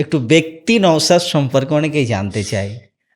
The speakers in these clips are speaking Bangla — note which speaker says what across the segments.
Speaker 1: একটু ব্যক্তি নওসাদ সম্পর্কে অনেকেই জানতে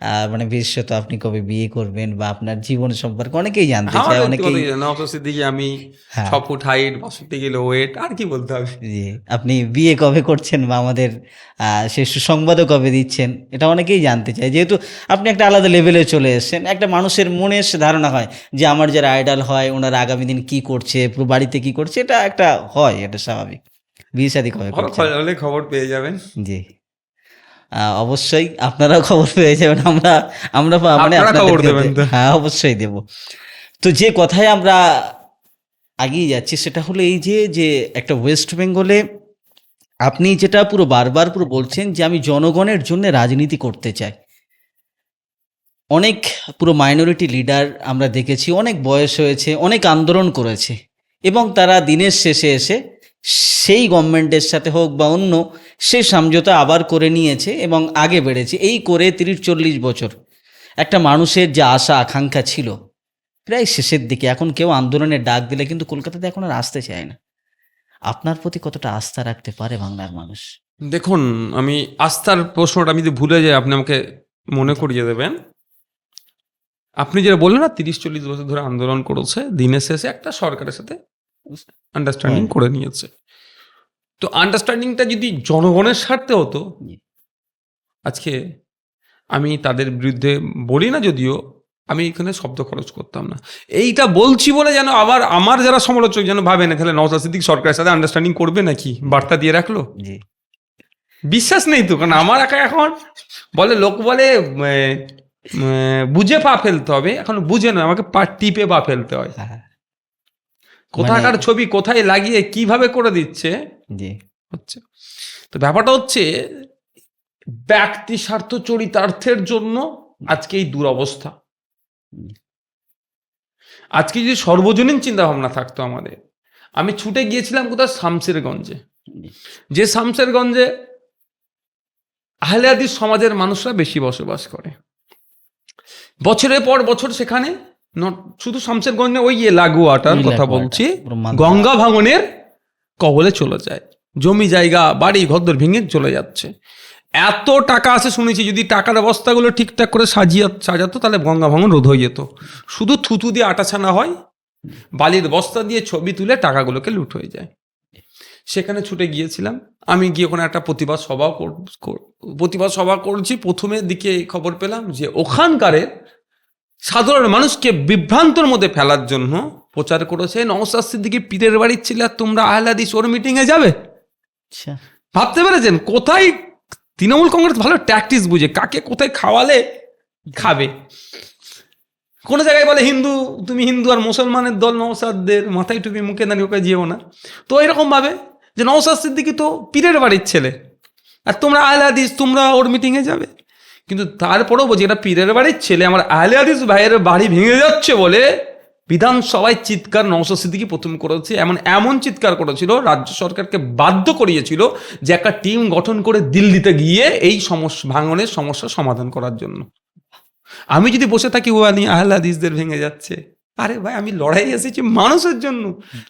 Speaker 1: আহ, মানে বিশেষত আপনি কবে বিয়ে করবেন বা আপনার জীবন সম্পর্কে অনেকেই জানতে
Speaker 2: আমার
Speaker 1: চায়। অনেকেই
Speaker 2: নওশাদ আমি
Speaker 1: হ্যাঁ।
Speaker 2: ছ ফুট হাইট বাষট্টি কিলো ওয়েট আর কি বলতে হবে।
Speaker 1: জি আপনি বিয়ে কবে করছেন বা আমাদের আহ, সে সুসংবাদও কবে দিচ্ছেন এটা অনেকেই জানতে চায়। যেহেতু আপনি একটা আলাদা লেভেলে চলে এসেছেন একটা মানুষের মনে এসে ধারণা হয় যে আমার যারা আইডল হয় ওনারা আগামী দিন কি করছে পুরো বাড়িতে কি করছে এটা একটা হয় এটা স্বাভাবিক। বিয়ে শাদী কবে
Speaker 2: হলে খবর পেয়ে যাবেন।
Speaker 1: জি। অবশ্যই আপনারাও খবর পেয়ে যাবেন। আমরা আমরা মানে হ্যাঁ অবশ্যই দেব। তো যে কথায় আমরা আগিয়ে যাচ্ছি সেটা হলো এই যে যে একটা ওয়েস্ট বেঙ্গলে আপনি যেটা পুরো বারবার পুরো বলছেন যে আমি জনগণের জন্য রাজনীতি করতে চাই। অনেক পুরো মাইনরিটি লিডার আমরা দেখেছি অনেক বয়স হয়েছে অনেক আন্দোলন করেছে এবং তারা দিনের শেষে এসে সেই গভর্নমেন্টের সাথে হোক বা অন্য সে সমঝোতা আবার করে নিয়েছে এবং আগে বেড়েছে। এই করে তিরিশ চল্লিশ বছর একটা মানুষের যে আশা আকাঙ্ক্ষা ছিল প্রায় শেষের দিকে। এখন কেউ আন্দোলনের ডাক দিলে কিন্তু কলকাতাতে এখন আর আসতে চায় না। আপনার প্রতি কতটা আস্থা রাখতে পারে বাংলার মানুষ?
Speaker 2: দেখুন আমি আস্থার প্রশ্নটা আমি যদি ভুলে যাই আপনি আমাকে মনে করিয়ে দেবেন। আপনি যেটা বললেন না তিরিশ চল্লিশ বছর ধরে আন্দোলন করেছে দিনের শেষে একটা সরকারের সাথে আন্ডারস্ট্যান্ডিং। করে নিয়েছে। তো আন্ডারস্ট্যান্ডিংটা যদি জনগণের স্বার্থে হতো আজকে আমি তাদের বিরুদ্ধে বলি না যদিও আমি এখানে শব্দ খরচ করতাম না। এইটা বলছি বলে যেন আবার আমার যারা সমালোচক যেন ভাবে না তাহলে নওসাদ সিদ্দিক সরকারের সাথে আন্ডারস্ট্যান্ডিং করবে নাকি? বার্তা দিয়ে রাখল?
Speaker 1: জি।
Speaker 2: বিশ্বাস নেই তো কারণ আমার একা এখন বলে লোক বলে বুঝে পা ফেলতে হবে। এখন বুঝে না আমাকে পা টিপে পা ফেলতে হয়।
Speaker 1: হ্যাঁ।
Speaker 2: কোথাকার
Speaker 1: মানে-
Speaker 2: ছবি কোথায় লাগিয়ে কীভাবে করে দিচ্ছে
Speaker 1: জি।
Speaker 2: হচ্ছে। তো ব্যাপারটা হচ্ছে ব্যক্তি স্বার্থ চরিতার্থের জন্য আজকে এই দুরবস্থা। আজকে যদি সর্বজনীন চিন্তা ভাবনা থাকতো আমাদের আমি ছুটে গিয়েছিলাম কোথাও শামসেরগঞ্জে। যে শামসেরগঞ্জে আহলে হাদিস সমাজের মানুষরা বেশি বসবাস করে। বছরের পর বছর সেখানে not- শুধু শামসেরগঞ্জে ওই লাগোয়াটার কথা বলছি গঙ্গা ভাঙনের কবলে চলে যায়। জমি জায়গা বাড়ি ঘরদর ভেঙে চলে যাচ্ছে। এত টাকা আছে শুনেছি যদি টাকার বস্তাগুলো ঠিকঠাক করে সাজিয়ে সাজাতো তাহলে গঙ্গা ভাঙন রোধ হয়ে যেত। শুধু থুতু দিয়ে আটা ছানা হয় বালির বস্তা দিয়ে ছবি তুলে টাকাগুলোকে লুট হয়ে যায়। সেখানে ছুটে গিয়েছিলাম। আমি গিয়ে ওখানে একটা প্রতিবাদ সভা প্রতিবাদ সভা করছি। প্রথমের দিকে খবর পেলাম যে ওখানকারের সাধারণ মানুষকে বিভ্রান্তর মধ্যে ফেলার জন্য প্রচার করেছে নওসাদ সিদ্দিকি পীরের বাড়ির ছিল আর তোমরা আহলাদিস ওর মিটিংয়ে যাবে।
Speaker 1: আচ্ছা।
Speaker 2: ভাবতে পেরেছেন? কোথায় তৃণমূল কংগ্রেস ভালো ট্যাকটিস বুঝে কাকে কোথায় খাওয়ালে খাবে। কোনো জায়গায় বলে হিন্দু তুমি হিন্দু আর মুসলমানের দল নৌসাদদের মাথায় টুপি মুখে দাঁড়িয়ে ওকে যেও না। তো এরকম ভাবে যে নৌসাদ সিদ্দিকি তো পীরের বাড়ির ছেলে। আর তোমরা আহলে হাদিস তোমরা ওর মিটিংয়ে যাবে। কিন্তু তারপরেও বলছি, এটা পীরের বাড়ির ছেলে, আমার আহলে হাদিস ভাইয়ের বাড়ি ভেঙে যাচ্ছে বলে বিধানসভায় চিৎকার সিদ্দিকি প্রথম করেছে, এমন এমন চিৎকার করেছিল, রাজ্য সরকারকে বাধ্য করিয়েছিল যে একটা টিম গঠন করে দিল্লিতে গিয়ে এই সমস্যা ভাঙনের সমস্যা সমাধান করার জন্য। আমি যদি বসে থাকি ও আনি আহলাদিসদের ভেঙে যাচ্ছে। আরে ভাই আমি লড়াই এসেছি মানুষের জন্য।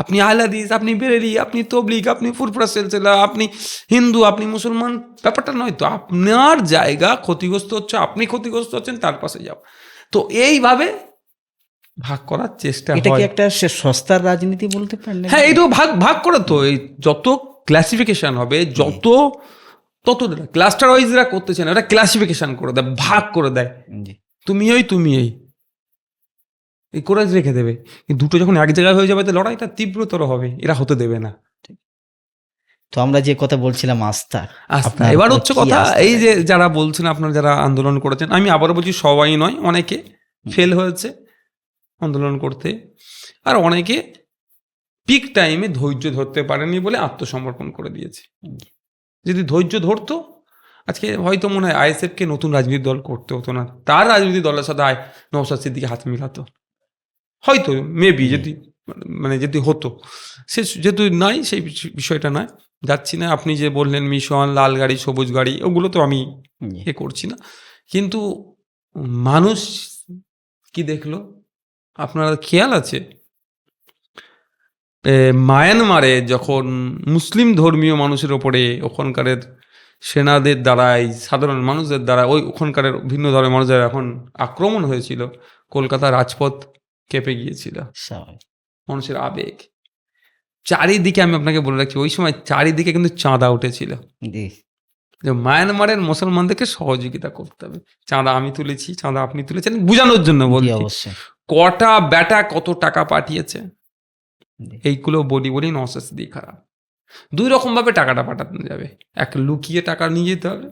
Speaker 2: আপনি আহলাদিস আপনি বেরেলি আপনি তবলিগ আপনি ফুরফুরা সেলসেলা আপনি হিন্দু আপনি মুসলমান ব্যাপারটা নয় তো। আপনার জায়গা ক্ষতিগ্রস্ত হচ্ছে আপনি ক্ষতিগ্রস্ত হচ্ছেন তার পাশে যাও। তো এইভাবে ভাগ করার চেষ্টা
Speaker 1: এটা কি একটা সস্তার রাজনীতি বলতে পারেন
Speaker 2: হ্যাঁ এইটাও ভাগ ভাগ করে তো। এই যত ক্লাসিফিকেশন হবে যত তত ক্লাস্টার ওয়াইজরা করতেছে না ওরা ক্লাসিফিকেশন করে দেয় ভাগ করে দেয়। তুমি ওই তুমি এই। এই করে রেখে দেবে। কিন্তু দুটো যখন এক জায়গায় হয়ে যাবে তো লড়াইটা তীব্রতর হবে। এরা হতে দেবে না।
Speaker 1: তো আমরা যে কথা বলছিলাম আস্থা আপনার
Speaker 2: এবার হচ্ছে কথা এই যে যারা বলছেন আপনারা যারা আন্দোলন করেছেন আমি আবারও বলছি সবাই নয় অনেকে ফেল হয়েছে আন্দোলন করতে। আর অনেকে পিক টাইমে ধৈর্য ধরতে পারেনি বলে আত্মসমর্পণ করে দিয়েছে। যদি ধৈর্য ধরতো আজকে হয়তো মনে হয় আইএসএফকে নতুন রাজনীতি দল করতে হতো না। তার রাজনীতি দলের সাথে আয় নৌসাদ সিদ্দিকে হাত মিলাতো। হয়তো মেবি যদি মানে যদি হতো। সে যেহেতু নাই সেই বিষয়টা নয়। যাচ্ছি না আপনি যে বললেন মিশন লাল গাড়ি সবুজ গাড়ি ওগুলো তো আমি। এ করছি না। কিন্তু মানুষ কি দেখল? আপনার খেয়াল আছে? মায়ানমারে যখন মুসলিম ধর্মীয় মানুষের ওপরে ওখানকারের সেনাদের দ্বারাই সাধারণ মানুষদের দ্বারা ওই ওখানকার ভিন্ন ধরনের মানুষদের এখন আক্রমণ হয়েছিল কলকাতার রাজপথ কেঁপে গিয়েছিল। মানুষের আবেগ। চারিদিকে আমি আপনাকে বলে রাখছি ওই সময় চারিদিকে কিন্তু চাঁদা উঠেছিল। যে মায়ানমারের মুসলমানদেরকে সহযোগিতা করতে হবে। চাঁদা আমি তুলেছি চাঁদা আপনি তুলেছেন বোঝানোর জন্য
Speaker 1: জি,
Speaker 2: বলছি।
Speaker 1: অবশ্যই।
Speaker 2: কটা ব্যাটা কত টাকা পাঠিয়েছে? এইগুলো বলি বলি নসেস দিয়ে খারাপ। দুই রকম ভাবে টাকাটা পাঠানো যাবে। এক লুকিয়ে টাকা নিয়ে যেতে হবে।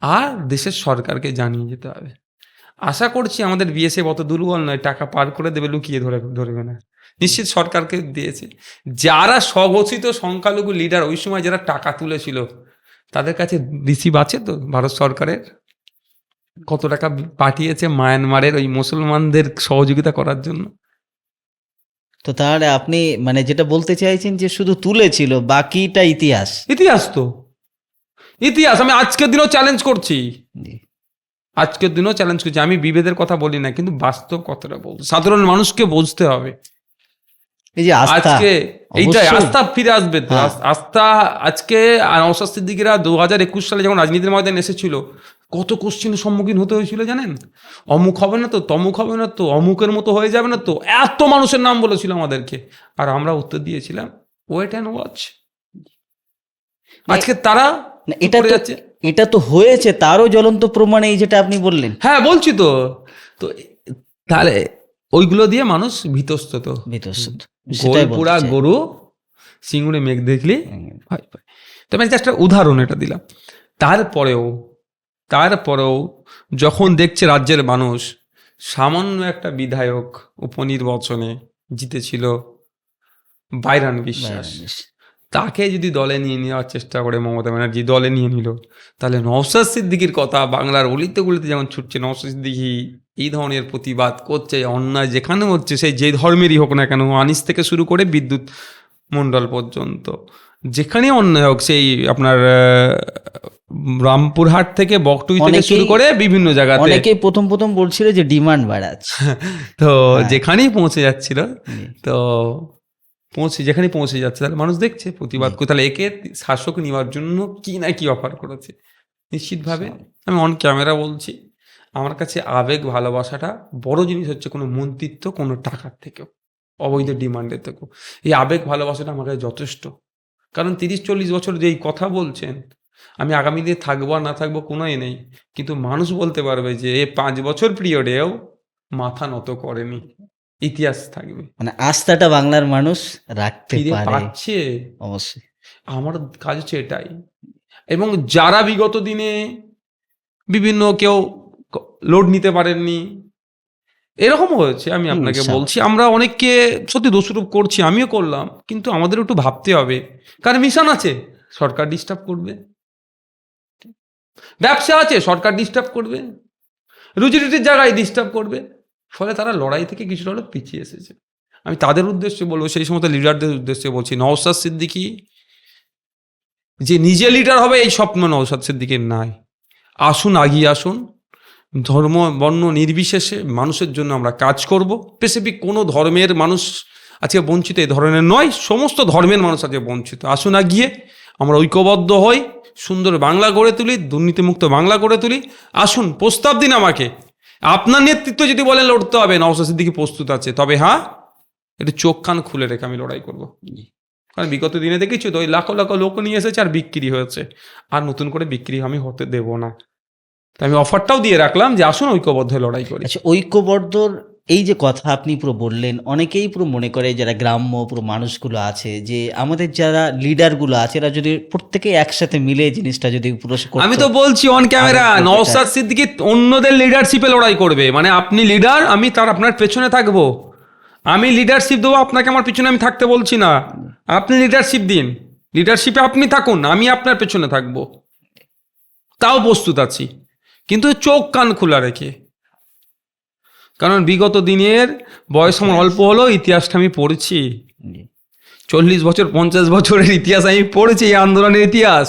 Speaker 2: আর দেশের সরকারকে জানিয়ে যেতে হবে। আশা করছি আমাদের বিএসএফ অত দুর্বল নয় টাকা পার করে দেবে লুকিয়ে ধরে ধরবে না। নিশ্চিত সরকারকে দিয়েছে। যারা স্বঘোষিত সংখ্যালঘু লিডার ওই সময় যারা টাকা তুলেছিল তাদের কাছে রিসিভ আছে তো? ভারত সরকারের? কত টাকা পাঠিয়েছে মায়ানমারের ওই মুসলমানদের সহযোগিতা করার জন্য?
Speaker 1: তো তাহলে আপনি মানে যেটা বলতে চাইছেন যে শুধু তুলেছিল বাকিটা ইতিহাস।
Speaker 2: ইতিহাস তো। ইতিহাস আমি আজকের দিনও চ্যালেঞ্জ করছি। আজকের দিনও চ্যালেঞ্জ করছি। আমি বিভেদের কথা বলি না কিন্তু বাস্তব কথাটা বলছি। সাধারণ মানুষকে বুঝতে হবে।
Speaker 1: এই যে
Speaker 2: আজকে এইটাই আস্থা ফিরে আসবে
Speaker 1: হ্যাঁ।
Speaker 2: আস্থা আজকে নওশাদ সিদ্দিকিরা দু হাজার একুশ সালে যখন রাজনীতির ময়দানে এসেছিল কত কোশ্চিনের সম্মুখীন হতে হয়েছিল জানেন? অমুক হবে না তো তমুক হবে না তো অমুকের মতো হয়ে যাবে না তো এত মানুষের নাম বলেছিল আমাদেরকে। আর আমরা উত্তর দিয়েছিলাম ওয়েট অ্যান্ড ওয়াচ আজকে তারা
Speaker 1: এটা
Speaker 2: যাচ্ছে।
Speaker 1: এটা তো হয়েছে তারও জ্বলন্ত প্রমাণ এই যেটা আপনি বললেন।
Speaker 2: হ্যাঁ বলছি তো। তো তাহলে ওইগুলো দিয়ে মানুষ ভীতস্ত তো।
Speaker 1: বিতর্ষিত সেটাই বলতে
Speaker 2: গরু সিঙ্গুরে মেঘ দেখলে
Speaker 1: হুম,
Speaker 2: ভয় পায় তো আমি একটা উদাহরণ এটা দিলাম। তারপরেও তারপরেও যখন দেখছে রাজ্যের মানুষ সামান্য একটা বিধায়ক উপনির্বাচনে জিতেছিল বাইরান বিশ্বাস। তাকে যদি দলে নিয়ে নেওয়ার চেষ্টা করে মমতা ব্যানার্জি দলে নিয়ে নিল তাহলে নওশাদ সিদ্দিকির কথা বাংলার অলিতে গলিতে যেমন ছুটছে নওশাদ সিদ্দিকি এই ধরনের প্রতিবাদ করছে অন্যায় যেখানে হচ্ছে সেই যে ধর্মেরই হোক না কেন আনিস থেকে শুরু করে বিদ্যুৎ মণ্ডল পর্যন্ত। যেখানে অন্যায় হোক সেই আপনার রামপুরহাট থেকে বকটুই থেকে শুরু করে বিভিন্ন জায়গাতে।
Speaker 1: অনেকেই প্রথম প্রথম বলছিল যে ডিমান্ড বাড়াচ্ছে।
Speaker 2: তো
Speaker 1: হ্যাঁ।
Speaker 2: যেখানেই পৌঁছে যাচ্ছিল তো পৌঁছে যেখানে পৌঁছে যাচ্ছে তাহলে মানুষ দেখছে প্রতিবাদ করে। তাহলে একে শাসক নেওয়ার জন্য কি না কি অফার করেছে? নিশ্চিতভাবে আমি অন ক্যামেরা বলছি আমার কাছে আবেগ ভালোবাসাটা বড় জিনিস হচ্ছে কোনো মন্ত্রিত্ব কোনো টাকার থেকেও অবৈধ ডিমান্ডের থেকেও। এই আবেগ ভালোবাসাটা আমার কাছে যথেষ্ট। কারণ তিরিশ চল্লিশ বছর যেই কথা বলছেন আমি আগামী দিনে থাকব আর না থাকব কোনো এ নেই। কিন্তু মানুষ বলতে পারবে যে এ পাঁচ বছর পিরিয়ডেও মাথা নত করেনি। ইতিহাস থাকবে।
Speaker 1: মানে আস্থাটা বাংলার মানুষ রাখতে
Speaker 2: ফিরে
Speaker 1: পারে।
Speaker 2: পাচ্ছে।
Speaker 1: অবশ্যই।
Speaker 2: আমার কাজ হচ্ছে এটাই। এবং যারা বিগত দিনে বিভিন্ন কেউ লোড নিতে পারেননি এরকম হয়েছে আমি আপনাকে বলছি। আমরা অনেককে সত্যি দোষরূপ করছি আমিও করলাম কিন্তু আমাদের একটু ভাবতে হবে। কারণ মিশন আছে সরকার ডিস্টার্ব করবে। ব্যবসা আছে সরকার ডিস্টার্ব করবে। রুজি রুটির জায়গায় ডিস্টার্ব করবে। ফলে তারা লড়াই থেকে কিছুটা হলেও পিছিয়ে এসেছে। আমি তাদের উদ্দেশ্যে বলব, সেই সমস্ত লিডারদের উদ্দেশ্যে বলছি নওসাদ সিদ্দিকি, যে নিজে লিডার হবে, এই স্বপ্ন নওসাদ সিদ্দিকের নাই। আসুন, আগিয়ে আসুন। ধর্ম, বর্ণ নির্বিশেষে মানুষের জন্য আমরা কাজ করব। স্পেসিফিক কোনো ধর্মের মানুষ আজকে বঞ্চিত এই ধরনের নয়, সমস্ত ধর্মের মানুষ আজকে বঞ্চিত। আসুন, আগিয়ে। আমরা ঐক্যবদ্ধ হই, সুন্দর বাংলা গড়ে তুলি, দুর্নীতিমুক্ত বাংলা গড়ে তুলি। আসুন, প্রস্তাব দিন আমাকে। আপনার নেতৃত্ব যদি বলেন লড়তে হবে নওশাসের দিকে প্রস্তুত আছে, তবে হ্যাঁ একটু চোখ কান খুলে রেখে আমি লড়াই করব। কারণ বিগত দিনে দেখেছি তো, ওই লাখো লাখো লোক নিয়ে এসেছে আর বিক্রি হয়েছে। আর নতুন করে বিক্রি আমি হতে দেব না। তাই আমি অফারটাও দিয়ে রাখলাম যে আসুন ঐক্যবদ্ধ লড়াই করি।
Speaker 1: আচ্ছা ঐক্যবদ্ধর এই যে কথা আপনি পুরো বললেন অনেকেই পুরো মনে করে যারা গ্রাম্য পুরো মানুষগুলো আছে যে আমাদের যারা লিডারগুলো আছে এরা যদি প্রত্যেকে একসাথে মিলে জিনিসটা যদি পুরো
Speaker 2: আমি তো বলছি অন ক্যামেরা নওসাদ সিদ্দিকি অন্যদের লিডারশিপে লড়াই করবে। মানে আপনি লিডার আমি তার আপনার পেছনে থাকব। আমি লিডারশিপ দেবো আপনাকে আমার পিছনে আমি থাকতে বলছি না। আপনি লিডারশিপ দিন। লিডারশিপে আপনি থাকুন আমি আপনার পেছনে থাকব। তাও প্রস্তুত আছি। কিন্তু চোখ কান খোলা রেখে। কারণ বিগত দিনের বয়স আমার অল্প হলো ইতিহাসটা আমি পড়েছি। চল্লিশ বছর পঞ্চাশ বছরের ইতিহাস আমি পড়েছি এই আন্দোলনের ইতিহাস।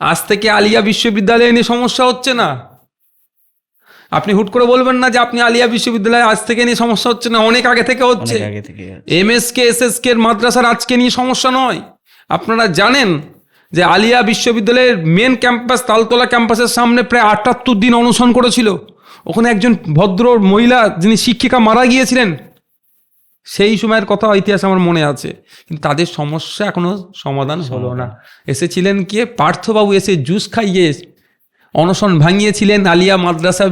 Speaker 2: আজ থেকে আলিয়া বিশ্ববিদ্যালয়ে নিয়ে সমস্যা হচ্ছে না। আপনি হুট করে বলবেন না যে আপনি আলিয়া বিশ্ববিদ্যালয়ে আজ থেকে নিয়ে সমস্যা হচ্ছে না অনেক আগে থেকে হচ্ছে। M S K S S K মাদ্রাসার আজকে নিয়ে সমস্যা নয়। আপনারা জানেন যে আলিয়া বিশ্ববিদ্যালয়ের মেন ক্যাম্পাস তালতলা ক্যাম্পাসের সামনে প্রায় আটাত্তর দিন অনশন করেছিল। ওখানে একজন ভদ্র মহিলা যিনি শিক্ষিকা মারা গিয়েছিলেন, সেই সময়ের কথা ইতিহাস আমার মনে আছে। কিন্তু তাদের সমস্যা এখনও সমাধান হলো না। এসেছিলেন কে? পার্থবাবু এসে জুস খাইয়ে অনশন ভাঙিয়েছিলেন। আলিয়া মাদ্রাসা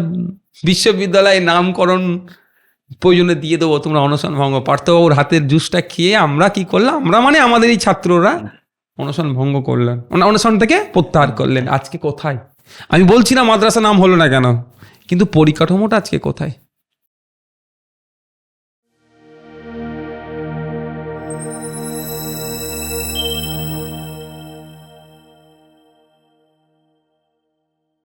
Speaker 2: বিশ্ববিদ্যালয়ে নামকরণ প্রয়োজনে দিয়ে দেবো, তোমরা অনশন ভঙ্গ পার্থবাবুর হাতের জুসটা খেয়ে আমরা কি করলাম? আমরা মানে আমাদের এই ছাত্ররা অনশন ভঙ্গ করলেন। মানে অনশন থেকে প্রত্যাহার করলেন। আজকে কোথায়? আমি বলছি না মাদ্রাসা নাম হলো না কেন? কিন্তু পরিকাঠামোটা আজকে কোথায়?